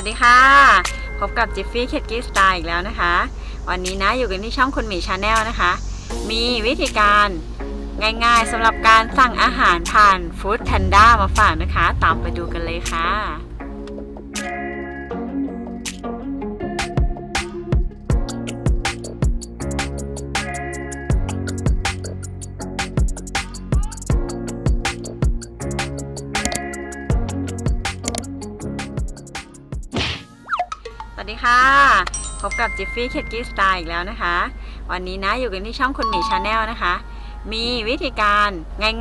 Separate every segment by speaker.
Speaker 1: วัสดีค่ะ พบกับจิฟฟี่เคทกี้สไตล์อีกแล้วนะคะ วันนี้นะอยู่กันที่ช่องคุณหมีชาแนลนะคะ มีวิธีการง่ายๆสำหรับการสั่งอาหารผ่านฟู้ดแพนด้ามาฝากนะคะ ตามไปดูกันเลยค่ะ กับจิฟฟี่เคทกี้สไตล์อีกแล้วนะคะ วันนี้นะอยู่กันที่ช่องคุณหมีชาแนลนะคะ มีวิธีการ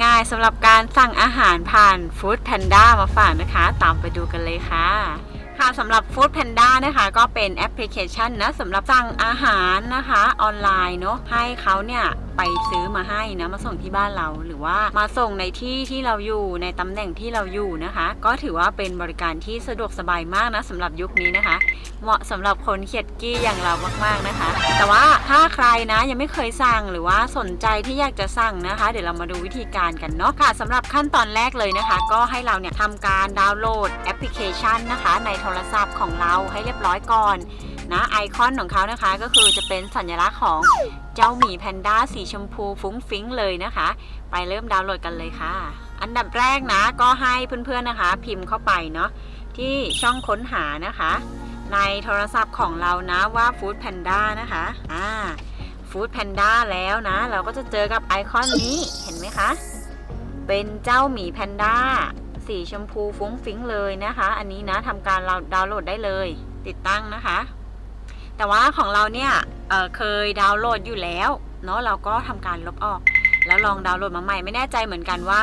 Speaker 1: ง่ายๆสำหรับการสั่งอาหารผ่านฟู้ดแพนด้ามาฝากนะคะ ตามไปดูกันเลยค่ะ ค่ะสำหรับ Food Panda นะคะ ก็เป็นแอปพลิเคชันนะสำหรับสั่งอาหารนะคะออนไลน์เนาะให้เขาเนี่ย ไปซื้อมาให้นะมาส่งที่บ้านเราหรือว่ามาส่งในที่ที่เราอยู่ในตำแหน่งที่เราอยู่นะคะ ก็ถือว่าเป็นบริการที่สะดวกสบายมากนะสำหรับยุคนี้นะคะ เหมาะสำหรับคนเขียดกี้อย่างเรามากๆนะคะ แต่ว่าถ้าใครนะยังไม่เคยสั่งหรือว่าสนใจที่อยากจะสั่งนะคะ เดี๋ยวเรามาดูวิธีการกันเนาะค่ะสำหรับขั้นตอนแรกเลยนะคะ ก็ให้เราเนี่ยทำการดาวน์โหลดแอปพลิเคชันนะคะ ในโทรศัพท์ของเราให้เรียบร้อยก่อนนะไอคอนของเขานะคะก็คือจะเป็นสัญลักษณ์ของ เจ้าหมีแพนด้าสีชมพูฟุ้งฟิ้งเลยนะคะ ไปเริ่มดาวน์โหลดกันเลยค่ะ อันดับแรกนะก็ให้เพื่อนๆนะคะ พิมพ์เข้าไปเนาะที่ช่องค้นหานะคะ ในโทรศัพท์ของเรานะว่า Food Panda นะคะอ่า Food Panda แล้วนะ เราก็จะเจอกับไอคอนนี้เห็นไหมคะ เป็นเจ้าหมีแพนด้าสีชมพูฟุ้งฟิ้งเลยนะคะ อันนี้นะทำการเราดาวน์โหลดได้เลย ติดตั้งนะคะ แต่ว่าของเราเนี่ย เเคยดาวน์โหลดอยู่แล้วเนาะเราก็ทำการลบออก แล้วลองดาวน์โหลดมาใหม่ไม่แน่ใจเหมือนกันว่า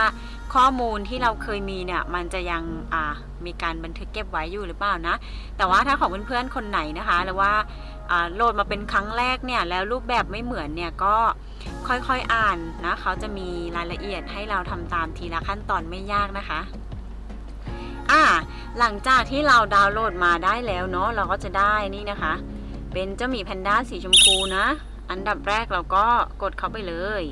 Speaker 1: ข้อมูลที่เราเคยมีเนี่ยมันจะยังมีการบันทึกเก็บไว้อยู่หรือเปล่านะ แต่ว่าถ้าของเพื่อนๆคนไหนนะคะหรือว่าอ่าโหลดมาเป็นครั้งแรกเนี่ยแล้วรูปแบบไม่เหมือนเนี่ยก็ค่อยๆอ่านนะเขาจะมีรายละเอียดให้เราทำตามทีละขั้นตอนไม่ยากนะคะอ่าหลังจากที่เราดาวน์โหลดมาได้แล้วเนาะเราก็จะได้นี่นะคะ เป็นเจ้าหมีแพนด้าสีชมพูนะ อันดับแรกเราก็กดเข้าไปเลย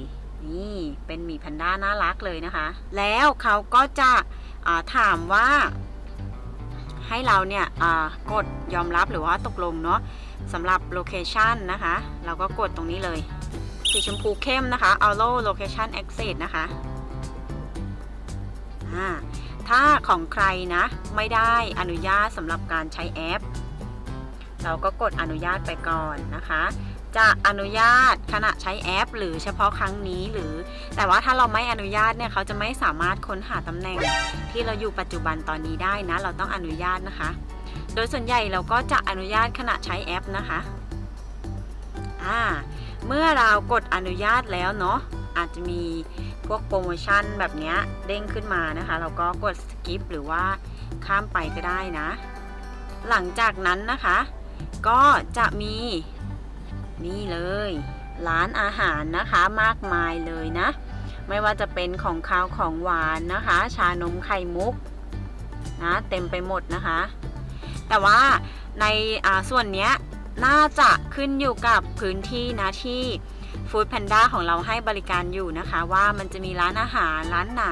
Speaker 1: นี่เป็นหมีแพนด้าน่ารักเลยนะคะ แล้วเขาก็จะาถามว่า ให้เราเนี่ยกดยอมรับหรือว่าตกลงเนาะสำหรับโลเคชันนะคะ เราก็กดตรงนี้เลย สีชมพูเข้มนะคะ Allow Location Access นะคะถ้าของใครนะ ไม่ได้อนุญาตสำหรับการใช้แอป เราก็กดอนุญาตไปก่อนนะคะ จะอนุญาตขณะใช้แอป หรือเฉพาะครั้งนี้หรือ แต่ว่าถ้าเราไม่อนุญาตเนี่ยเขาจะไม่สามารถค้นหาตำแหน่งที่เราอยู่ปัจจุบันตอนนี้ได้นะ เราต้องอนุญาตนะคะ โดยส่วนใหญ่เราก็จะอนุญาตขณะใช้แอปนะคะอ่าเมื่อเรากดอนุญาตแล้วเนาะอาจจะมีพวกโปรโมชั่นแบบนี้เด้งขึ้นมานะคะ เราก็กด skip หรือว่าข้ามไปก็ได้นะ หลังจากนั้นนะคะ ก็จะมีนี่เลย ร้านอาหารนะคะมากมายเลยนะ ไม่ว่าจะเป็นของคาวของหวานนะคะ ชานมไข่มุกนะเต็มไปหมดนะคะ แต่ว่าในส่วนนี้น่าจะขึ้นอยู่กับพื้นที่นะที่ Food Panda ของเราให้บริการอยู่นะคะ ว่ามันจะมีร้านอาหารร้านไหน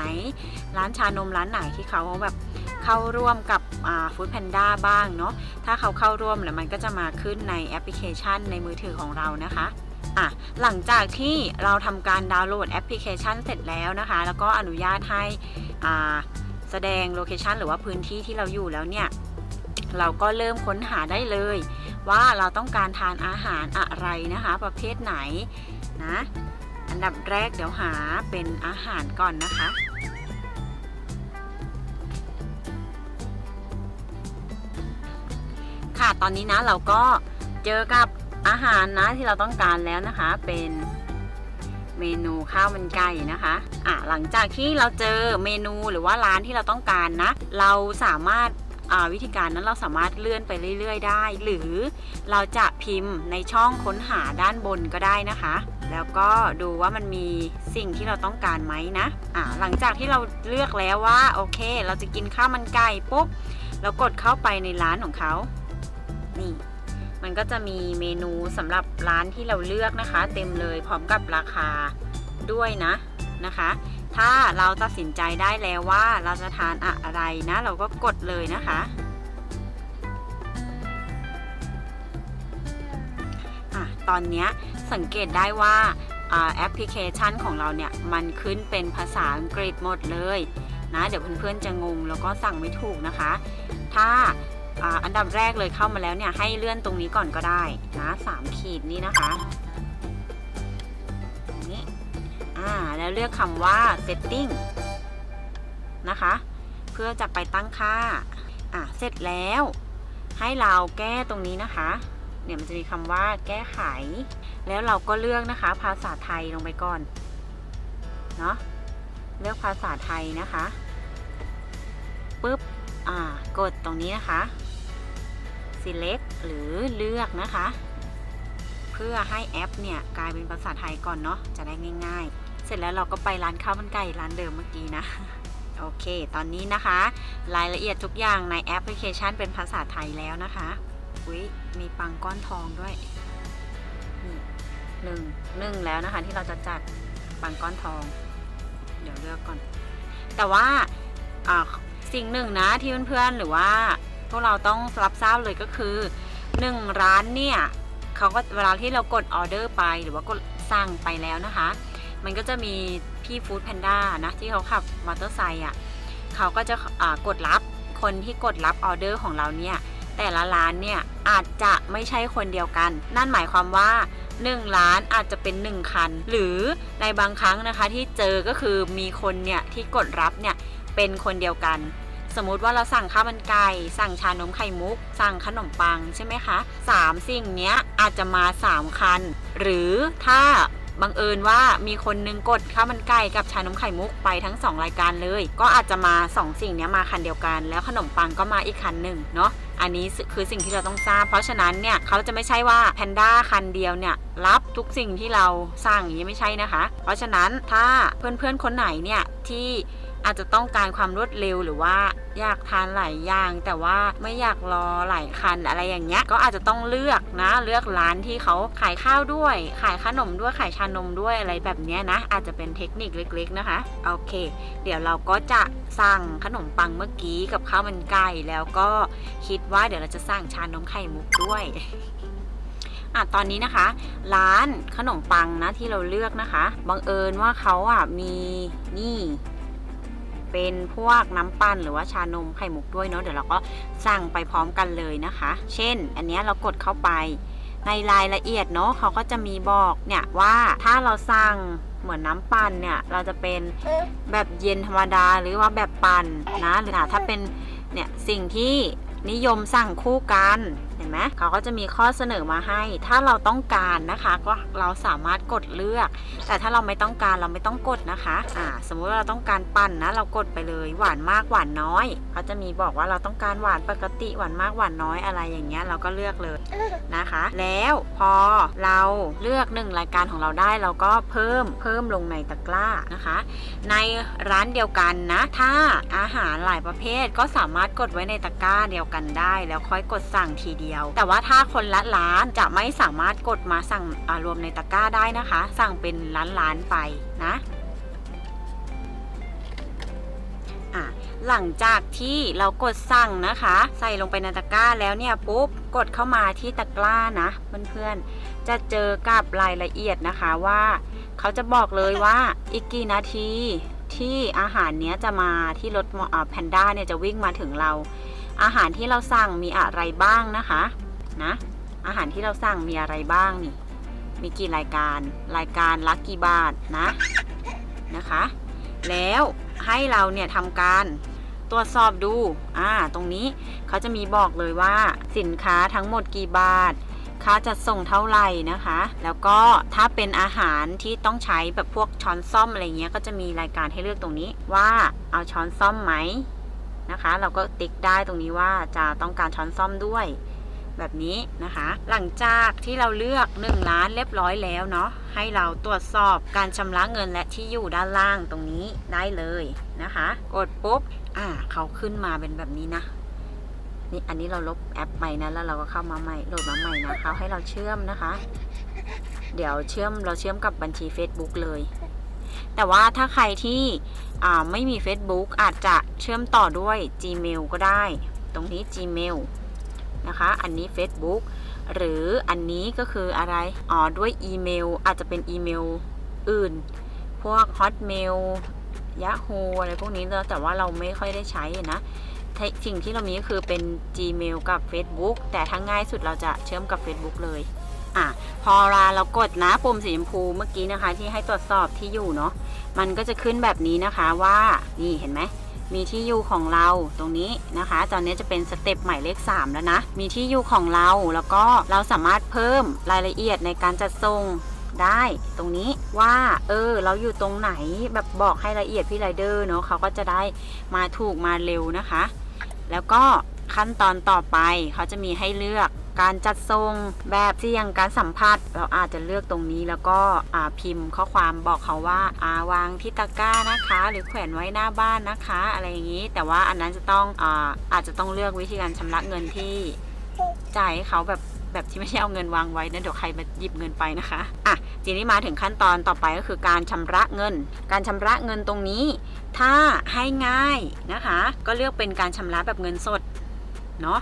Speaker 1: ร้านชานมร้านไหนที่เขาแบบ เข้าร่วมกับฟู้ดแพนด้าบ้างเนาะถ้าเขาเข้าร่วมแล้วมันก็จะมาขึ้นในแอปพลิเคชันในมือถือของเรานะคะอะหลังจากที่เราทำการดาวน์โหลดแอปพลิเคชันเสร็จแล้วนะคะ แล้วก็อนุญาตให้แสดงโลเคชันหรือว่าพื้นที่ที่เราอยู่แล้วเนี่ย เราก็เริ่มค้นหาได้เลย ว่าเราต้องการทานอาหารอะไรนะคะ ประเภทไหนนะ อันดับแรกเดี๋ยวหาเป็นอาหารก่อนนะคะ ค่ะ ตอนนี้นะเราก็เจอกับอาหารนะที่เราต้องการแล้วนะคะ เป็นเมนูข้าวมันไก่นะคะอะหลังจากที่เราเจอเมนูหรือว่าร้านที่เราต้องการนะ เราสามารถวิธีการนั้นเราสามารถเลื่อนไปเรื่อย ๆ ได้ หรือเราจะพิมพ์ในช่องค้นหาด้านบนก็ได้นะคะ แล้วก็ดูว่ามันมีสิ่งที่เราต้องการไหมนะอ่าหลังจากที่เราเลือกแล้วว่าโอเค เราจะกินข้าวมันไก่ปุ๊บเรากดเข้าไปในร้านของเขา นี่มันก็จะมีเมนูสำหรับร้านที่เราเลือกนะคะ เต็มเลยพร้อมกับราคาด้วยนะนะคะ ถ้าเราตัดสินใจได้แล้วว่าเราจะทานอะไรนะ เราก็กดเลยนะคะ ตอนนี้สังเกตได้ว่าแอปพลิเคชันของเราเนี่ยมันขึ้นเป็นภาษาอังกฤษหมดเลยนะ เดี๋ยวเพื่อนๆจะงงแล้วก็สั่งไม่ถูกนะคะ ถ้า อันดับแรกเลยเข้ามาแล้วเนี่ยให้เลื่อนตรงนี้ก่อนก็ได้นะสามขีดนี่นะคะนี่อ่าแล้วเลือกคำว่า setting นะคะ เพื่อจะไปตั้งค่าอะเสร็จแล้วให้เราแก้ตรงนี้นะคะ เนี่ยมันจะมีคำว่าแก้ไข แล้วเราก็เลือกนะคะ ภาษาไทยลงไปก่อนเนาะเลือกภาษาไทยนะคะปุ๊บอ่ากดตรงนี้นะคะ select หรือเลือกนะคะ เพื่อให้แอปเนี่ยกลายเป็นภาษาไทยก่อนเนาะจะได้ง่าย ๆ เสร็จแล้วเราก็ไปร้านข้าวมันไก่ร้านเดิมเมื่อกี้นะโอเค ตอนนี้นะคะ รายละเอียดทุกอย่างในแอปพลิเคชันเป็นภาษาไทยแล้วนะคะอุ้ยมีปังก้อนทองด้วยหนึ่งหนึ่งแล้วนะคะที่เราจะจัดปังก้อนทอง เดี๋ยวเลือกก่อน แต่ว่าสิ่งหนึ่งนะที่เพื่อนๆหรือว่า พวกเราต้องรับทราบเลยก็คือหนึ่งร้านเนี่ยเขาก็เวลาที่เรากดออเดอร์ไปหรือว่ากดสั่งไปแล้วนะคะ มันก็จะมีพี่ฟู้ดแพนด้านะที่เขาขับมอเตอร์ไซค์อะเขาก็จะกดรับคนที่กดรับออเดอร์ของเราเนี่ยแต่ละร้านเนี่ยอาจจะไม่ใช่คนเดียวกัน นั่นหมายความว่า1ร้านอาจจะเป็น 1 คัน หรือในบางครั้งนะคะที่เจอก็คือมีคนเนี่ยที่กดรับเนี่ยเป็นคนเดียวกัน สมมติว่าเราสั่งข้าวมันไก่สั่งชานมไข่มุก สั่งขนมปังใช่ไหมคะสามสิ่งเนี้ยอาจจะมา 3 คัน หรือถ้าบังเอิญว่ามีคนนึงกดข้าวมันไก่กับชานมไข่มุกไปทั้ง 2 รายการเลย ก็อาจจะมา 2 สิ่งนี้มาคันเดียวกัน แล้วขนมปังก็มาอีกคันหนึ่งเนาะอันนี้คือสิ่งที่เราต้องทราบ เพราะฉะนั้นเนี่ยเขาจะไม่ใช่ว่าแพนด้าคันเดียวเนี่ยรับทุกสิ่งที่เราสั่งอย่างนี้ไม่ใช่นะคะ เพราะฉะนั้นถ้าเพื่อนๆคนไหนเนี่ยที่ อาจจะต้องการความรวดเร็วหรือว่าอยากทานหลายอย่างแต่ว่าไม่อยากรอหลายคันอะไรอย่างเงี้ย ก็อาจจะต้องเลือกนะ เลือกร้านที่เขาขายข้าวด้วย ขายขนมด้วยขายชานมด้วยอะไรแบบเนี้ยนะ อาจจะเป็นเทคนิคเล็กๆนะคะโอเค เดี๋ยวเราก็จะสั่งขนมปังเมื่อกี้กับข้าวมันไก่แล้วก็คิดว่าเดี๋ยวเราจะสั่งชานมไข่มุกด้วยอะตอนนี้นะคะ ร้านขนมปังนะที่เราเลือกนะคะบังเอิญว่าเขาอะมีนี่ เป็นพวกน้ำปั่นหรือว่าชานมไข่มุกด้วยเนาะเดี๋ยวเราก็สั่งไปพร้อมกันเลยนะคะ เช่น อันนี้เรากดเข้าไปในรายละเอียดเนาะเขาก็จะมีบอกเนี่ยว่าถ้าเราสั่งเหมือนน้ำปั่นเนี่ยเราจะเป็นแบบเย็นธรรมดาหรือว่าแบบปั่นนะหรือถ้าเป็นเนี่ยสิ่งที่นิยมสั่งคู่กัน เห็นไหมเขาก็จะมีข้อเสนอมาให้ ถ้าเราต้องการนะคะก็เราสามารถกดเลือก แต่ถ้าเราไม่ต้องการเราไม่ต้องกดนะคะอ่าสมมุติว่าเราต้องการปั่นนะ เรากดไปเลยหวานมากหวานน้อยเขาจะมีบอกว่าเราต้องการหวานปกติหวานมากหวานน้อยอะไรอย่างเงี้ยเราก็เลือกเลยนะคะ แล้วพอเราเลือกหนึ่งรายการของเราได้เราก็เพิ่มเพิ่มลงในตะกร้านะคะ ในร้านเดียวกันนะ ถ้าอาหารหลายประเภทก็สามารถกดไว้ในตะกร้าเดียวกันได้ แล้วค่อยกดสั่งทีเดียวแต่ว่าถ้าคนละร้านจะไม่สามารถกดมาสั่งรวมในตะกร้าได้นะคะ สั่งเป็นร้านๆไปนะอะหลังจากที่เรากดสั่งนะคะ ใส่ลงไปในตะกร้าแล้วเนี่ยปุ๊บกดเข้ามาที่ตะกร้านะเพื่อนๆจะเจอกับรายละเอียดนะคะว่า เขาจะบอกเลยว่าอีกกี่นาทีที่อาหารเนี้ยจะมาที่รถแพนด้าเนี่ยจะวิ่งมาถึงเรา อาหารที่เราสั่งมีอะไรบ้างนะคะนะอาหารที่เราสั่งมีอะไรบ้างนี่ มีกี่รายการรายการละกี่บาทนะนะคะ แล้วให้เราเนี่ยทำการตรวจสอบดูอ่าตรงนี้เขาจะมีบอกเลยว่าสินค้าทั้งหมดกี่บาทค่าจัดส่งเท่าไหร่นะคะ แล้วก็ถ้าเป็นอาหารที่ต้องใช้แบบพวกช้อนซ่อมอะไรเงี้ยก็จะมีรายการให้เลือกตรงนี้ว่าเอาช้อนซ่อมไหม นะคะ เราก็ติ๊กได้ตรงนี้ว่าจะต้องการช้อนซ่อมด้วย แบบนี้นะคะ หลังจากที่เราเลือก 1 ล้านเรียบร้อยแล้วเนาะให้เราตรวจสอบการชำระเงินและที่อยู่ด้านล่างตรงนี้ได้เลยนะคะ กดปุ๊บอ่าเขาขึ้นมาเป็นแบบนี้นะนี่อันนี้เราลบแอปไปนะแล้วเราก็เข้ามาใหม่โหลดมาใหม่นะเขาให้เราเชื่อมนะคะ เดี๋ยวเชื่อมเราเชื่อมกับบัญชี Facebook เลย แต่ว่าถ้าใครที่ไม่มี Facebook อาจจะเชื่อมต่อด้วย Gmail ก็ได้ ตรงนี้ Gmail นะคะ อันนี้ Facebook หรืออันนี้ก็คืออะไร อ๋อ ด้วยอีเมล อาจจะเป็นอีเมลอื่น พวก Hotmail Yahoo อะไรพวกนี้แต่ว่าเราไม่ค่อยได้ใช้นะ สิ่งที่เรามีก็คือเป็น Gmail กับ Facebook แต่ถ้าง่ายสุดเราจะเชื่อมกับ Facebook เลย อะพอเราเรากดนะปุ่มสีชมพูเมื่อกี้นะคะ ที่ให้ตรวจสอบที่อยู่เนาะมันก็จะขึ้นแบบนี้นะคะว่านี่เห็นไหมมีที่อยู่ของเราตรงนี้นะคะ ตอนนี้จะเป็นสเต็ปหมายเลข 3 แล้วนะ มีที่อยู่ของเราแล้วก็เราสามารถเพิ่มรายละเอียดในการจัดส่งได้ตรงนี้ว่า เออ เราอยู่ตรงไหนแบบบอกให้ละเอียดพี่ไรเดอร์เนาะเขาก็จะได้มาถูกมาเร็วนะคะ แล้วก็ขั้นตอนต่อไปเขาจะมีให้เลือก การจัดทรงแบบเสี่ยงการสัมผัส เราอาจจะเลือกตรงนี้แล้วก็พิมพ์ข้อความบอกเขาว่าอาวางที่ตะกร้านะคะ หรือแขวนไว้หน้าบ้านนะคะ อะไรอย่างนี้ แต่ว่าอันนั้นจะต้องอาอาจจะต้องเลือกวิธีการชำระเงินที่จ่ายให้เขาแบบแบบที่ไม่ใช่เอาเงินวางไว้นะเดี๋ยวใครมาหยิบเงินไปนะคะอะทีนี้มาถึงขั้นตอนต่อไปก็คือการชำระเงิน การชำระเงินตรงนี้ ถ้าให้ง่ายนะคะ ก็เลือกเป็นการชำระแบบเงินสดเนาะ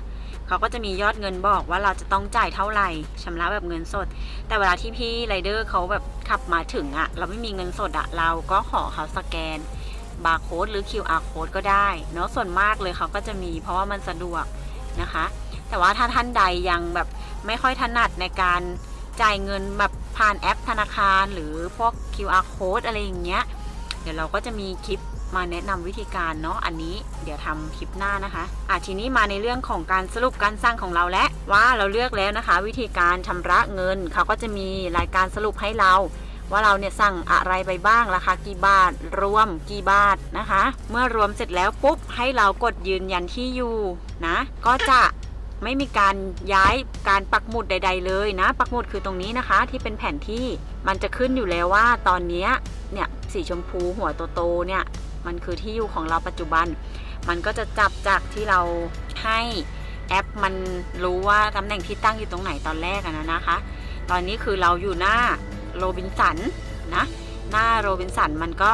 Speaker 1: เขาก็จะมียอดเงินบอกว่าเราจะต้องจ่ายเท่าไหร่ชำระแบบเงินสด แต่เวลาที่พี่ไรเดอร์เขาแบบขับมาถึงอะเราไม่มีเงินสดอะเราก็ขอเขาสแกนบาร์โค้ดหรือ QR code ก็ได้เนาะส่วนมากเลยเขาก็จะมีเพราะว่ามันสะดวกนะคะ แต่ว่าถ้าท่านใดยังแบบไม่ค่อยถนัดในการจ่ายเงินแบบผ่านแอปธนาคารหรือพวก QR code อะไรอย่างเงี้ย เดี๋ยวเราก็จะมีคลิป มาแนะนำวิธีการเนาะอันนี้เดี๋ยวทำคลิปหน้านะคะอะทีนี้มาในเรื่องของการสรุปการสร้างของเราแล้วว่าเราเลือกแล้วนะคะ วิธีการชำระเงินเขาก็จะมีรายการสรุปให้เรา ว่าเราเนี่ยสั่งอะไรไปบ้างราคากี่บาท รวมกี่บาทนะคะ เมื่อรวมเสร็จแล้วปุ๊บให้เรากดยืนยันที่อยู่นะ ก็จะไม่มีการย้ายการปักหมุดใด ๆ เลยนะ ปักหมุดคือตรงนี้นะคะ ที่เป็นแผนที่มันจะขึ้นอยู่แล้วว่าตอนนี้เนี่ยสีชมพูหัวโตๆเนี่ย มันคือที่อยู่ของเราปัจจุบัน มันก็จะจับจากที่เราให้แอปมันรู้ว่าตำแหน่งที่ตั้งอยู่ตรงไหนตอนแรกอะนะนะคะ ตอนนี้คือเราอยู่หน้าโรบินสันนะหน้าโรบินสันมันก็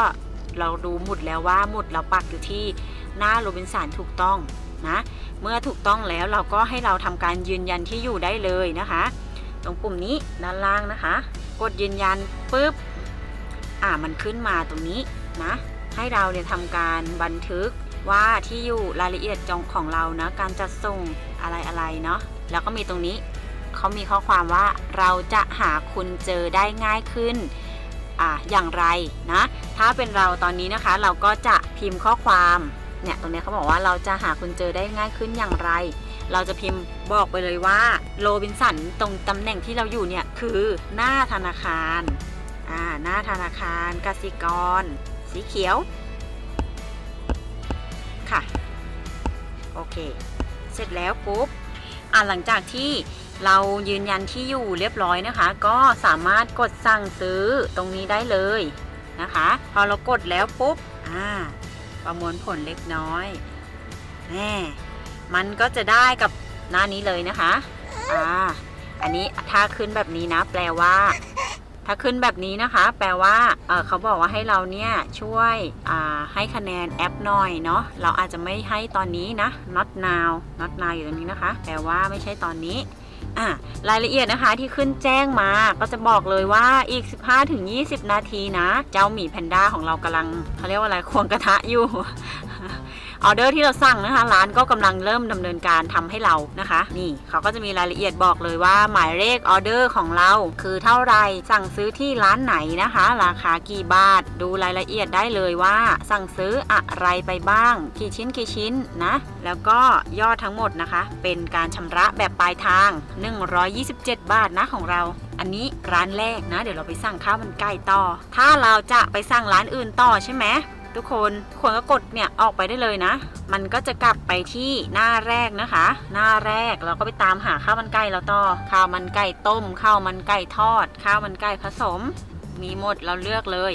Speaker 1: เราดูหมุดแล้วว่าหมุดเราปักอยู่ที่หน้าโรบินสันถูกต้องนะเมื่อถูกต้องแล้วเราก็ให้เราทำการยืนยันที่อยู่ได้เลยนะคะ ตรงปุ่มนี้ด้านล่างนะคะ กดยืนยันปุ๊บอ่ามันขึ้นมาตรงนี้นะ ให้เราเนี่ยทำการบันทึกว่าที่อยู่รายละเอียดจองของเรานะการจัดส่งอะไรอะไรเนาะแล้วก็มีตรงนี้เขามีข้อความว่าเราจะหาคุณเจอได้ง่ายขึ้นอ่าอย่างไรนะ ถ้าเป็นเราตอนนี้นะคะ เราก็จะพิมพ์ข้อความเนี่ยตรงนี้เขาบอกว่าเราจะหาคุณเจอได้ง่ายขึ้นอย่างไร เราจะพิมพ์บอกไปเลยว่าโรบินสันตรงตำแหน่งที่เราอยู่เนี่ยคือหน้าธนาคารอ่าหน้าธนาคารกสิกร สีเขียว ค่ะ โอเค เสร็จแล้วปุ๊บ อ่าหลังจากที่เรายืนยันที่อยู่เรียบร้อยนะคะ ก็สามารถกดสั่งซื้อตรงนี้ได้เลยนะคะ พอเรากดแล้วปุ๊บ อ่า ประมวลผลเล็กน้อยแน่มันก็จะได้กับหน้านี้เลยนะคะ อ่า อันนี้ถ้าขึ้นแบบนี้นะ แปลว่า ถ้าขึ้นแบบนี้นะคะ แปลว่าเเขาบอกว่าให้เราเนี่ยช่วยให้คะแนนแอปหน่อยเนาะ เราอาจจะไม่ให้ตอนนี้นะ not now not now อยู่ตรงนี้นะคะ แปลว่าไม่ใช่ตอนนี้อ่ารายละเอียดนะคะที่ขึ้นแจ้งมาก็จะบอกเลยว่าอีก 15-20 นาทีนะ เจ้าหมีแพนด้าของเรากำลังเขาเรียกว่าอะไรควงกระทะอยู่ ออเดอร์ที่เราสั่งนะคะ ร้านก็กำลังเริ่มดำเนินการทำให้เรานะคะ นี่เขาก็จะมีรายละเอียดบอกเลยว่าหมายเลขออเดอร์ของเรา คือเท่าไรสั่งซื้อที่ร้านไหนนะคะ ราคากี่บาท ดูรายละเอียดได้เลยว่า สั่งซื้ออะไรไปบ้าง กี่ชิ้นกี่ชิ้นนะ แล้วก็ยอดทั้งหมดนะคะ เป็นการชำระแบบปลายทาง 127 บาทนะของเราอันนี้ร้านแรกนะ เดี๋ยวเราไปสั่งข้าวมันไก่ต่อ ถ้าเราจะไปสั่งร้านอื่นต่อใช่ไหม ทุกคนทุกควรก็กดเนี่ยออกไปได้เลยนะ มันก็จะกลับไปที่หน้าแรกนะคะ หน้าแรกเราก็ไปตามหาข้าวมันไก่เราต่อข้าวมันไก่ต้มข้าวมันไก่ทอด ข้าวมันไก่ผสม มีหมดเราเลือกเลย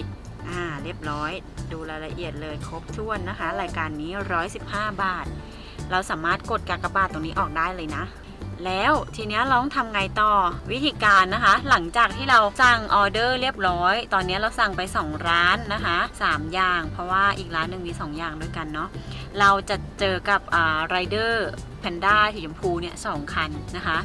Speaker 1: อ่าเรียบร้อย ดูรายละเอียดเลยครบถ้วนนะคะ รายการนี้ 115 บาท เราสามารถกดกากบาทตรงนี้ออกได้เลยนะ แล้ว ทีนี้เราต้องทำไงต่อวิธีการนะคะ หลังจากที่เราสั่งออเดอร์เรียบร้อย ตอนนี้เราสั่งไป 2 ร้านนะคะ 3 อย่าง เพราะว่าอีกร้านหนึ่งมี 2 อย่างด้วยกันเนาะเราจะเจอกับอ่าไรเดอร์แพนด้าสีชมพูเนี่ยสองคันนะคะ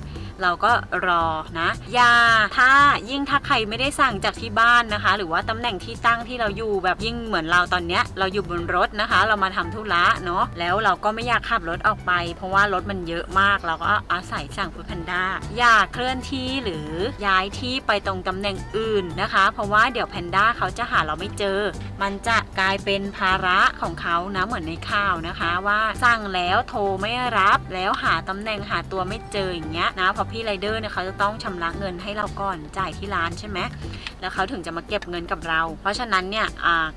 Speaker 1: เราก็รอนะยาถ้ายิ่งถ้าใครไม่ได้สั่งจากที่บ้านนะคะ หรือว่าตำแหน่งที่ตั้งที่เราอยู่แบบยิ่งเหมือนเราตอนเนี้ยเราอยู่บนรถนะคะ เรามาทำธุระเนาะแล้วเราก็ไม่อยากขับรถออกไป เพราะว่ารถมันเยอะมาก เราก็อาศัยสั่งฟู้ดแพนด้าอย่าเคลื่อนที่หรือย้ายที่ไปตรงตำแหน่งอื่นนะคะ เพราะว่าเดี๋ยวแพนด้าเขาจะหาเราไม่เจอ มันจะกลายเป็นภาระของเขานะเหมือนในข่าวนะคะ ว่าสั่งแล้วโทรไม่รับแล้วหาตำแหน่งหาตัวไม่เจออย่างเงี้ยนะเพอพี่ไรเดอร์เนี่ยเขาจะต้องชำระเงินให้เราก่อนจ่ายที่ร้านใช่ไหมแล้วเขาถึงจะมาเก็บเงินกับเรา เพราะฉะนั้นเนี่ย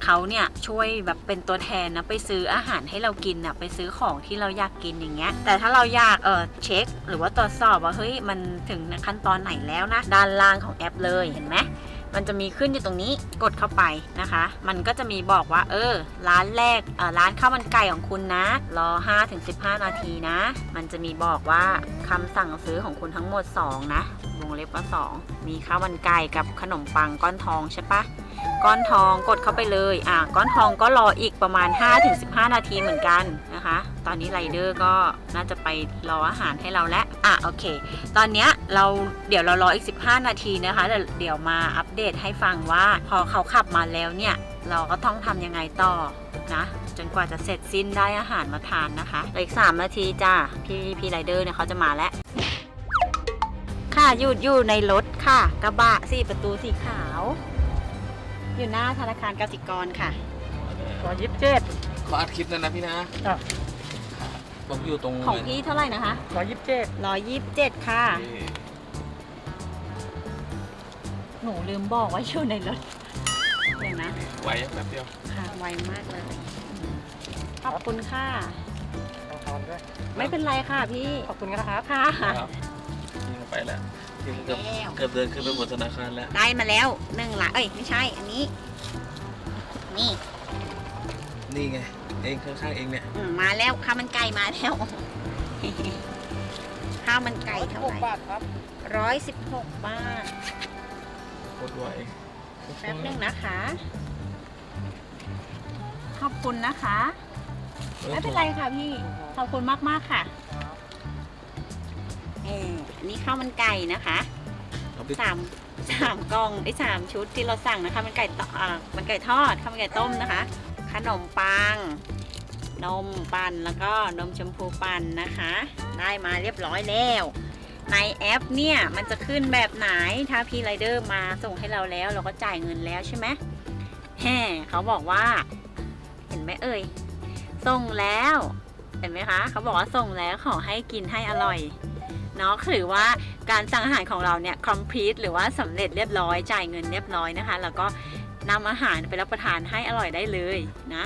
Speaker 1: เขาเนี่ยช่วยแบบเป็นตัวแทนนะไปซื้ออาหารให้เรากินนะไปซื้อของที่เราอยากกินอย่างเงี้ย แต่ถ้าเราอยากเออเช็ค หรือว่าตรวจสอบว่าเฮ้ยมันถึงขั้นตอนไหนแล้วนะด้านล่างของแอปเลยเห็นไหม มันจะมีขึ้นอยู่ตรงนี้กดเข้าไปนะคะ มันก็จะมีบอกว่า เออ ร้านแรกเออร้านข้าวมันไก่ของคุณนะ รอ 5-15 นาทีนะ มันจะมีบอกว่าคำสั่งซื้อของคุณทั้งหมด 2 นะวงเล็บว่า2มีข้าวมันไก่กับขนมปังก้อนทองใช่ปะ ก้อนทองกดเข้าไปเลย อะก้อนทองก็รออีกประมาณ 5-15 นาทีเหมือนกันนะคะ ตอนนี้ไรเดอร์ก็น่าจะไปรออาหารให้เราแล้ว อะโอเค ตอนเนี้ยเราเดี๋ยวเรารออีก 15 นาทีนะคะเดี๋ยวเดี๋ยวมาอัปเดตให้ฟังว่าพอเขาขับมาแล้วเนี่ย เราก็ต้องทำยังไงต่อนะจนกว่าจะเสร็จสิ้นได้อาหารมาทานนะคะเหลืออีก 3 นาทีจ้าพี่พี่ไรเดอร์เนี่ยเขาจะมาแล้วค่ะอยู่อยู่ในรถค่ะ กระบะสี่ประตูสีขาว อยู่หน้าธนาคารกสิกรค่ะ
Speaker 2: ร้อยยี่สิบเจ็ด
Speaker 3: ขออัดคลิปนั่นนะพี่นะ
Speaker 2: อะ
Speaker 3: ผมอยู่ตรง
Speaker 1: ของพี่เท่าไหร่นะคะ
Speaker 2: ร้อยยี่สิบเจ็ด
Speaker 1: 127 ค่ะ
Speaker 3: ที่
Speaker 1: หนูลืมบอกว่าอยู่ในรถเดี๋ยวนะ
Speaker 3: ไหวแป๊บเดียว
Speaker 1: ค่ะ ไวมากเลย ขอบคุณค่ะ
Speaker 2: ขอบคุณด้วย
Speaker 1: ไม่เป็นไรค่ะพี่
Speaker 2: ขอบคุณนะครับ
Speaker 1: ค่ะ
Speaker 3: ครับยิงไปแล้ว ยิงเกือบ
Speaker 1: แล้ว
Speaker 3: เกือบเดินขึ้นไปบนธนาคารแล้ว
Speaker 1: ได้มาแล้วหนึ่งละเอ้ยไม่ใช่อันนี้ นี่
Speaker 3: นี่ไง เองข้างๆเองเนี่ย
Speaker 1: อืมมาแล้วข้าวมันไก่มาแล้ว ข้าวมันไก่เท่าไหร่
Speaker 2: บาทครับ
Speaker 1: ร้อยสิบหกบาท
Speaker 3: โคตรไหว
Speaker 1: แป๊บหนึงนะคะ ขอบคุณนะคะ ไม่เป็นไรค่ะพี่ ขอบคุณมากมากๆค่ะ เอออันนี้ข้าวมันไก่นะคะ
Speaker 3: เอาไป
Speaker 1: สามสามกล่องไอ้สามชุดที่เราสั่งนะคะมันไก่ตอ่ามันไก่ทอดข้าวมันไก่ต้มนะคะ ขนมปัง นมปั่นแล้วก็นมชมพูปั่นนะคะ ได้มาเรียบร้อยแล้ว ในแอปเนี่ยมันจะขึ้นแบบไหนถ้าพี่ไรเดอร์มาส่งให้เราแล้ว เราก็จ่ายเงินแล้วใช่ไหมแฮ่เขาบอกว่า เห็นไหมเอ่ยส่งแล้ว เห็นไหมคะ เขาบอกว่าส่งแล้วขอให้กินให้อร่อย เนาะถือว่าการสั่งอาหารของเราเนี่ย complete หรือว่าสำเร็จเรียบร้อยจ่ายเงินเรียบร้อยนะคะ แล้วก็นำอาหารไปรับประทานให้อร่อยได้เลยนะ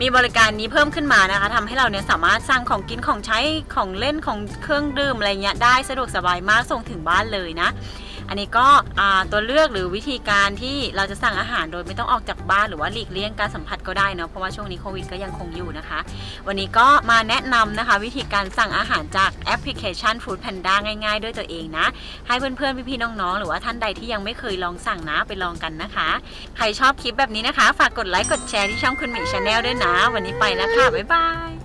Speaker 1: มีบริการนี้เพิ่มขึ้นมานะคะทำให้เราเนี่ยสามารถสั่งของกินของใช้ของเล่นของเครื่องดื่มอะไรเงี้ยได้สะดวกสบายมากส่งถึงบ้านเลยนะ อันนี้ก็ตัวเลือกหรือวิธีการที่เราจะสั่งอาหารโดยไม่ต้องออกจากบ้านหรือว่าหลีกเลี่ยงการสัมผัสก็ได้เนาะเพราะว่าช่วงนี้โควิดก็ยังคงอยู่นะคะ วันนี้ก็มาแนะนำนะคะ วิธีการสั่งอาหารจากแอปพลิเคชัน Food Panda ง่ายๆ ด้วยตัวเองนะ ให้เพื่อนๆพี่ๆน้องๆ หรือว่าท่านใดที่ยังไม่เคยลองสั่งนะไปลองกันนะคะ ใครชอบคลิปแบบนี้นะคะ ฝากกดไลค์กดแชร์ที่ช่องคุณหมีชาแนลด้วยนะ วันนี้ไปแล้วค่ะบ๊ายบาย